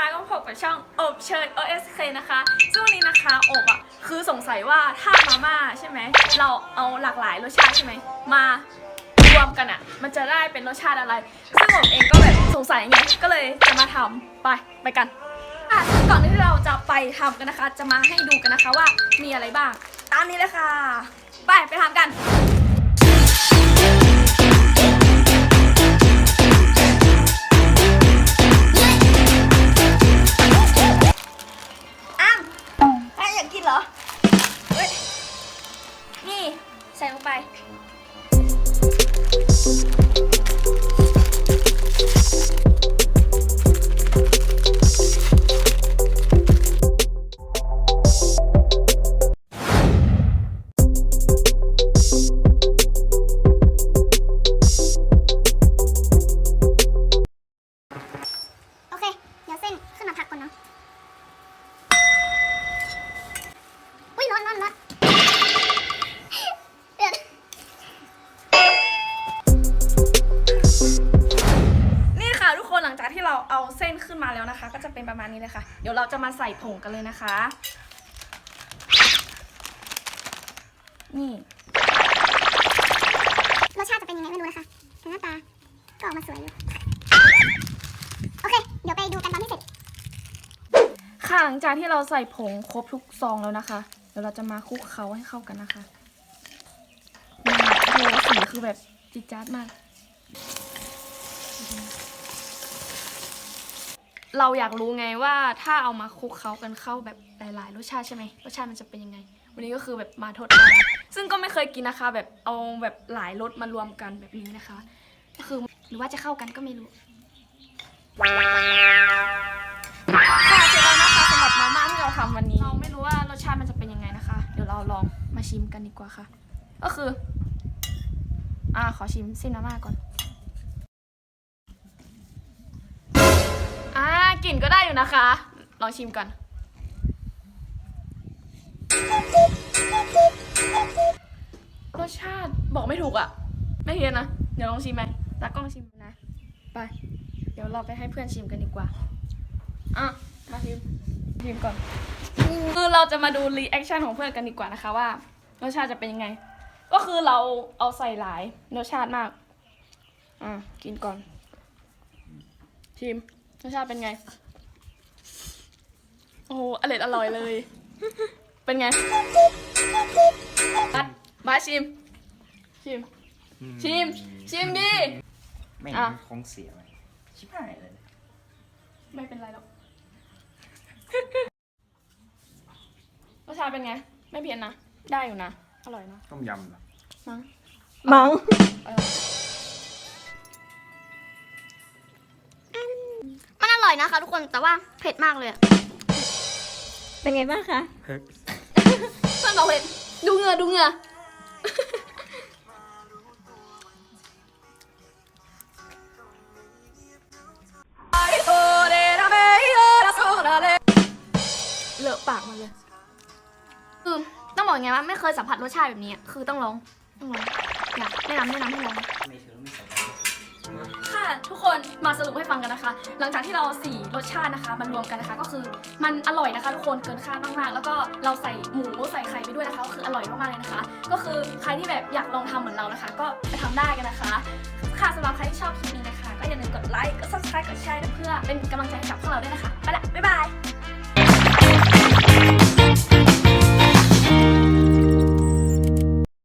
คะก็พบกับช่องอบเชิญ OSK นะคะซึ่วันี้นะคะอบอะคือสงสัยว่าถ้ามาม่าใช่ไหมเราเอาหลากหลายรสชาติใช่ไหมมารวมกันอะ มันจะได้เป็นรสชาติอะไร ซึ่งอบเองก็แบบสงสัยไงก็เลยจะมาทำไปไปกันอะซึ่งก่อนที่เราจะไปทำกันนะคะ จะมาให้ดูกันนะคะว่ามีอะไรบ้าง ตามนี้เลยค่ะ ไปไปทำกัน เหรอเฮ้ยนี่ ใส่ลงไป อุ้ยร้อนร้อนร้อนเดือดนี่ค่ะทุกคนหลังจากที่เราเอาเส้นขึ้นมาแล้วนะคะ ก็จะเป็นประมาณนี้เลยค่ะ เดี๋ยวเราจะมาใส่ผงกันเลยนะคะ นี่รสชาติจะเป็นยังไงไม่รู้นะคะแต่หน้าตาก็ออกมาสวยอยู่โอเค เดี๋ยวไปดูกันตอนที่เสร็จค่ะหลังจากที่เราใส่ผงครบทุกซองแล้วนะคะ เดี๋ยวเราจะมาคลุกเคล้าให้เข้ากันนะคะโอ้สีคือแบบจิดจ๊าดมาก เราอยากรู้ไงว่าถ้าเอามาคลุกเคล้ากันเข้าแบบหลาย ๆ รสชาติใช่ไหมรสชาติมันจะเป็นยังไง วันนี้ก็คือแบบมาทดลองซึ่งก็ไม่เคยกินนะคะ แบบเอาแบบหลายรสมารวมกันแบบนี้นะคะ ก็คือหรือว่าจะเข้ากันก็ไม่รู้ ลองมาชิมกันดีกว่าค่ะ ก็คือ อ่าขอชิมเส้นมาม่าก่อน อ่ากลิ่นก็ได้อยู่นะคะ ลองชิมก่อนรสชาติบอกไม่ถูกอะไม่เฮียนนะ เดี๋ยวลองชิมไหมตากล้องชิมนะ ไป เดี๋ยวเราไปให้เพื่อนชิมกันดีกว่า อะ มาชิม ชิมก่อน คือเราจะมาดูรีแอคชั่นของเพื่อนกันดีกว่านะคะว่ารสชาติจะเป็นยังไง ก็คือเราเอาใส่หลายรสชาติมาก อะกินก่อน ชิมรสชาติเป็นไง โอ้โหอร่อยอร่อยเลย เป็นไงบัดมาชิม ชิม ชิม ชิมดิ ไม่อะ คงเสียไปชิบหายเลย ไม่เป็นไรหรอกรส ชาติเป็นไง ไม่เพี้ยนนะ ได้อยู่นะ อร่อยนะต้มยำเหรอมั้งมั้งเออมันอร่อยนะคะ ทุกคนแต่ว่าเผ็ดมากเลยอะเป็นไงบ้างคะเฮ้ยเพื่อนบอกเผ็ดดูเหงื่อดูเหงื่อเลอะปากมาเลยคือต้อง บอกยังไงว่าไม่เคยสัมผัสรสชาติแบบนี้อะคือต้องลองต้องลองอยากแนะนำแนะนำให้ลอง ไม่ถือไม่ใส่ค่ะทุกคนมาสรุปให้ฟังกันนะคะ หลังจากที่เราสี่รสชาตินะคะมันรวมกันนะคะ ก็คือมันอร่อยนะคะ ทุกคนเกินคาดมากๆ แล้วก็เราใส่หมูใส่ไข่ไปด้วยนะคะก็คืออร่อยมากๆเลยนะคะ ก็คือใครที่แบบอยากลองทำเหมือนเรานะคะ ก็ไปทำได้กันนะคะ ค่ะสำหรับใครที่ชอบคลิปนี้นะคะ ก็อย่าลืมกดไลค์กด subscribe กดแชร์เพื่อเป็นกำลังใจให้กับพวกเราด้วยนะคะไปละบ๊ายบาย